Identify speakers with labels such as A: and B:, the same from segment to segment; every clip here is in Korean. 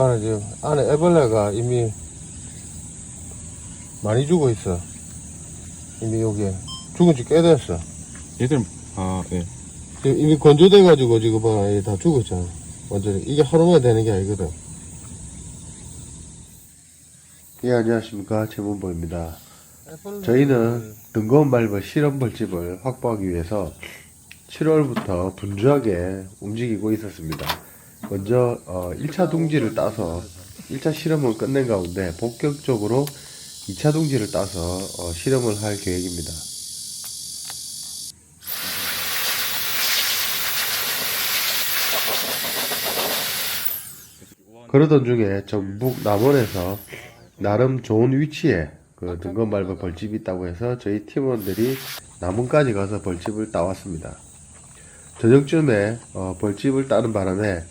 A: 안에 지금 안에 애벌레가 이미 많이 죽어 있어. 이미 여기에 죽은 지꽤 됐어.
B: 얘들 아 예.
A: 지금 이미 건조돼 가지고 지금 봐, 얘다 죽었잖아. 완전히 이게 하루만 되는 게 아니거든. 예 안녕하십니까 최문보입니다. 저희는 등검 말벌 실험 벌집을 확보하기 위해서 7월부터 분주하게 움직이고 있었습니다. 먼저 어, 1차 둥지를 따서 1차 실험을 끝낸 가운데 본격적으로 2차 둥지를 따서 어, 실험을 할 계획입니다. 그러던 중에 전북 남원에서 나름 좋은 위치에 그 등급 밟은 벌집이 있다고 해서 저희 팀원들이 남원까지 가서 벌집을 따왔습니다. 저녁쯤에 어, 벌집을 따는 바람에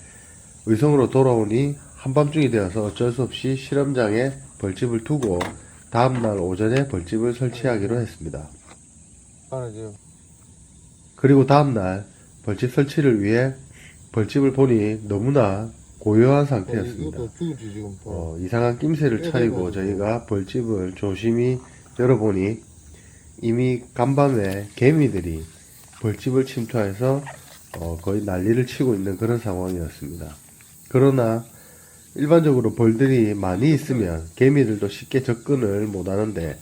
A: 의성으로 돌아오니 한밤중이 되어서 어쩔 수 없이 실험장에 벌집을 두고 다음날 오전에 벌집을 설치하기로 했습니다. 그리고 다음날 벌집 설치를 위해 벌집을 보니 너무나 고요한 상태였습니다. 어, 어 이상한 낌새를 네, 차리고 네, 네. 저희가 벌집을 조심히 열어보니 이미 간밤에 개미들이 벌집을 침투해서 어, 거의 난리를 치고 있는 그런 상황이었습니다. 그러나 일반적으로 벌들이 많이 있으면 개미들도 쉽게 접근을 못하는데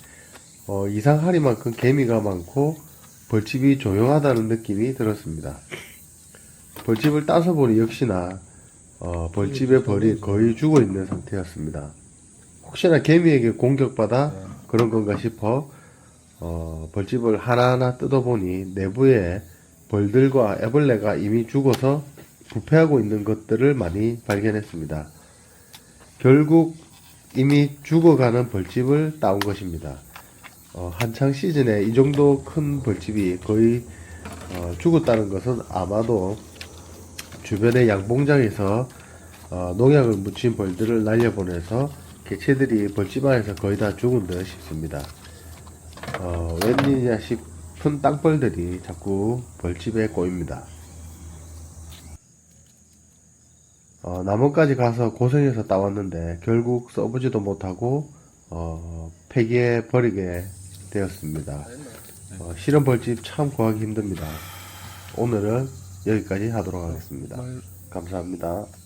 A: 어, 이상하리만큼 개미가 많고 벌집이 조용하다는 느낌이 들었습니다. 벌집을 따서 보니 역시나 어, 벌집의 벌이 거의 죽어 있는 상태였습니다. 혹시나 개미에게 공격받아 그런 건가 싶어 어, 벌집을 하나하나 뜯어보니 내부에 벌들과 애벌레가 이미 죽어서 부패하고 있는 것들을 많이 발견했습니다. 결국 이미 죽어가는 벌집을 따온 것입니다. 어, 한창 시즌에 이 정도 큰 벌집이 거의 어, 죽었다는 것은 아마도 주변의 양봉장에서 어, 농약을 묻힌 벌들을 날려보내서 개체들이 벌집 안에서 거의 다 죽은 듯 싶습니다. 어, 웬일이냐 싶은 땅벌들이 자꾸 벌집에 꼬입니다. 어, 남원까지 가서 고생해서 따왔는데 결국 써보지도 못하고 어, 폐기해 버리게 되었습니다. 어, 실험 벌집 참 구하기 힘듭니다. 오늘은 여기까지 하도록 하겠습니다. 감사합니다.